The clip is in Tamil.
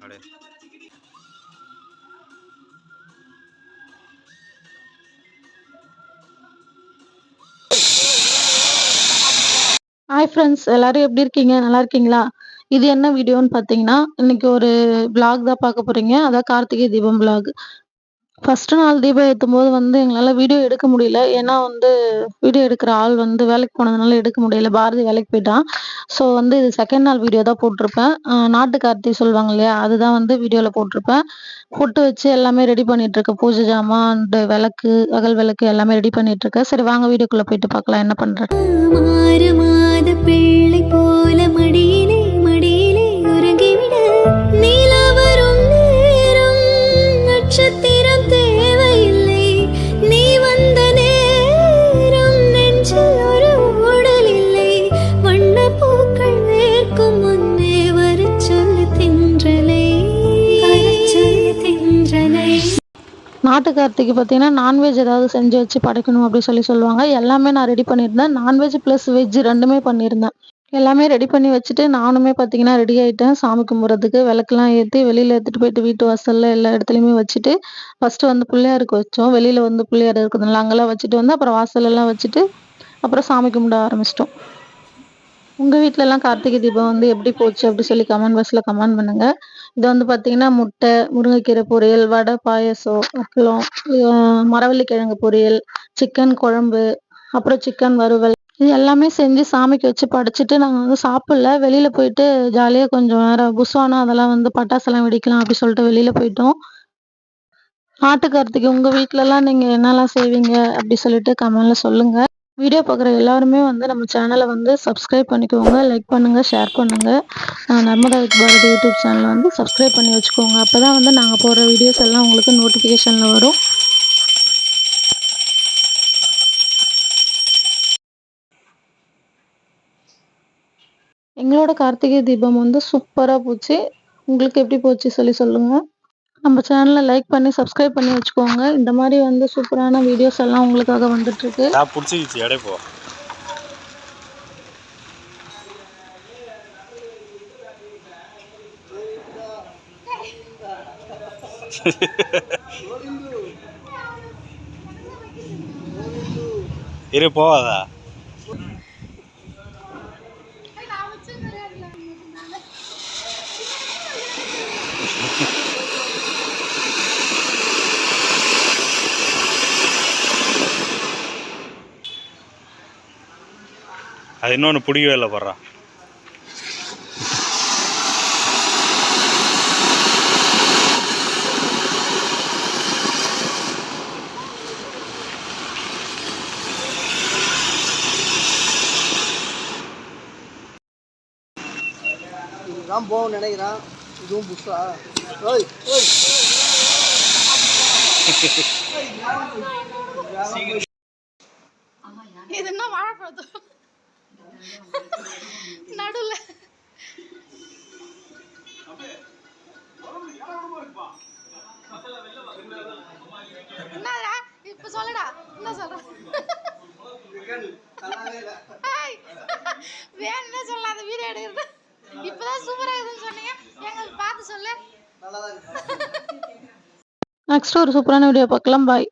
அப்படியே ஹாய் ஃப்ரெண்ட்ஸ் எல்லாரும் எப்படி இருக்கீங்க? நல்லா இருக்கீங்களா? இது என்ன வீடியோன்னு பார்த்தீங்கன்னா இன்னைக்கு ஒரு பிளாக் தான் பார்க்க போறீங்க. அதான் கார்த்திகை தீபம் பிளாக் ஃபர்ஸ்ட் நாள் தீபம் ஏற்றும் போது வந்து எங்களால் வீடியோ எடுக்க முடியல. ஏன்னா வந்து வீடியோ எடுக்கிற ஆள் வந்து வேலைக்கு போனதுனால எடுக்க முடியல. பாரதி வேலைக்கு போயிட்டான். ஸோ வந்து இது செகண்ட் நாள் வீடியோ தான் போட்டிருப்பேன். நாட்டு கார்த்தி சொல்லுவாங்க இல்லையா? அதுதான் வந்து வீடியோவில் போட்டிருப்பேன். பொட்டு வச்சு எல்லாமே ரெடி பண்ணிட்டு இருக்கேன். பூஜை ஜாமான் அண்ட் விளக்கு அகல் விளக்கு எல்லாமே ரெடி பண்ணிட்டு இருக்கேன். சரி வாங்க வீடியோக்குள்ளே போயிட்டு பார்க்கலாம். என்ன பண்றேன் போல மடியிலே நாட்டுக்கார்த்திக்கு கார்த்திகை பார்த்தீங்கன்னா நான்வெஜ் ஏதாவது செஞ்சு வச்சு படைக்கணும் அப்படி சொல்லி சொல்லுவாங்க. எல்லாமே நான் ரெடி பண்ணியிருந்தேன். நான்வெஜ் ப்ளஸ் வெஜ் ரெண்டுமே பண்ணியிருந்தேன். எல்லாமே ரெடி பண்ணி வச்சுட்டு நானுமே பார்த்தீங்கன்னா ரெடி ஆகிட்டேன் சாமி கும்பிட்றதுக்கு விளக்கெல்லாம் ஏற்றி வெளியில் எடுத்துகிட்டு போயிட்டு வீட்டு வாசலில் எல்லா இடத்துலையுமே வச்சுட்டு ஃபர்ஸ்ட் வந்து பிள்ளையாருக்கு வச்சோம். வெளியில் வந்து பிள்ளையார் இருக்குதுல்ல அங்கெல்லாம் வச்சுட்டு வந்து அப்புறம் வாசலெல்லாம் வச்சுட்டு அப்புறம் சாமி கும்பிட ஆரம்பிச்சிட்டோம். உங்கள் வீட்டிலலாம் கார்த்திகை தீபம் வந்து எப்படி போச்சு? அப்படி சொல்லி கமெண்ட் பாக்ஸில் கமெண்ட் பண்ணுங்க. இது வந்து பார்த்தீங்கன்னா முட்டை முருங்கைக்கீரை பொரியல் வடை பாயசம் அப்பளம் மரவள்ளி மரவள்ளிக்கிழங்கு பொரியல் சிக்கன் குழம்பு அப்புறம் சிக்கன் வறுவல். இது எல்லாமே செஞ்சு சாமிக்கு வச்சு படைச்சிட்டு நாங்கள் வந்து சாப்பிடல. வெளியில் போயிட்டு ஜாலியாக கொஞ்சம் நேரம் புஸ்வானம் அதெல்லாம் வந்து பட்டாசெல்லாம் வெடிக்கலாம் அப்படி சொல்லிட்டு வெளியில் போயிட்டோம். நாட்டு கார்த்திகை உங்கள் வீட்டிலலாம் நீங்கள் என்னெல்லாம் செய்வீங்க? அப்படி சொல்லிட்டு கமெண்ட்ல சொல்லுங்கள் வீடியோ பார்க்குற எல்லாருமே வந்து நம்ம சேனலை வந்து சப்ஸ்கிரைப் பண்ணிக்கோங்க லைக் பண்ணுங்கள் ஷேர் பண்ணுங்கள் நர்மதா வித் பாரதி யூடியூப் சேனலை வந்து சப்ஸ்கிரைப் பண்ணி வச்சுக்கோங்க. அப்போ தான் வந்து நாங்கள் போடுற வீடியோஸ் எல்லாம் உங்களுக்கு நோட்டிஃபிகேஷனில் வரும். எங்களோட கார்த்திகை தீபம் வந்து சூப்பராக போச்சு. உங்களுக்கு எப்படி போச்சு? சொல்லி சொல்லுங்கள் நம்ம சேனலை லைக் பண்ணி சப்ஸ்கிரைப் பண்ணி வச்சுக்கோங்க. இந்த மாதிரி வந்து சூப்பரான வீடியோஸ் எல்லாம் உங்களுக்காக வந்துட்டு இருக்கு நான் பிடிச்சிக்கிச்சு எடை போ. இரு போவாதா? அது இன்னொன்று பிடிக்கவே இல்லை போடுறா இதுதான் போகும் நினைக்கிறேன். இதுவும் புதுசா ஓய் ஓய். இது என்ன வாழைப்பழத்தோ நடுல என்னடா? இப்ப சொல்லுடா. என்ன சொல்ற? ஏய், சொல்லலாம். அந்த வீடியோ எடுக்கிறது. இப்பதான் சூப்பரா இருக்குன்னு சொன்னீங்க. எங்களுக்கு பார்த்து சொல்லு. நெக்ஸ்ட் ஒரு சூப்பரான வீடியோ பார்க்கலாம். பாய்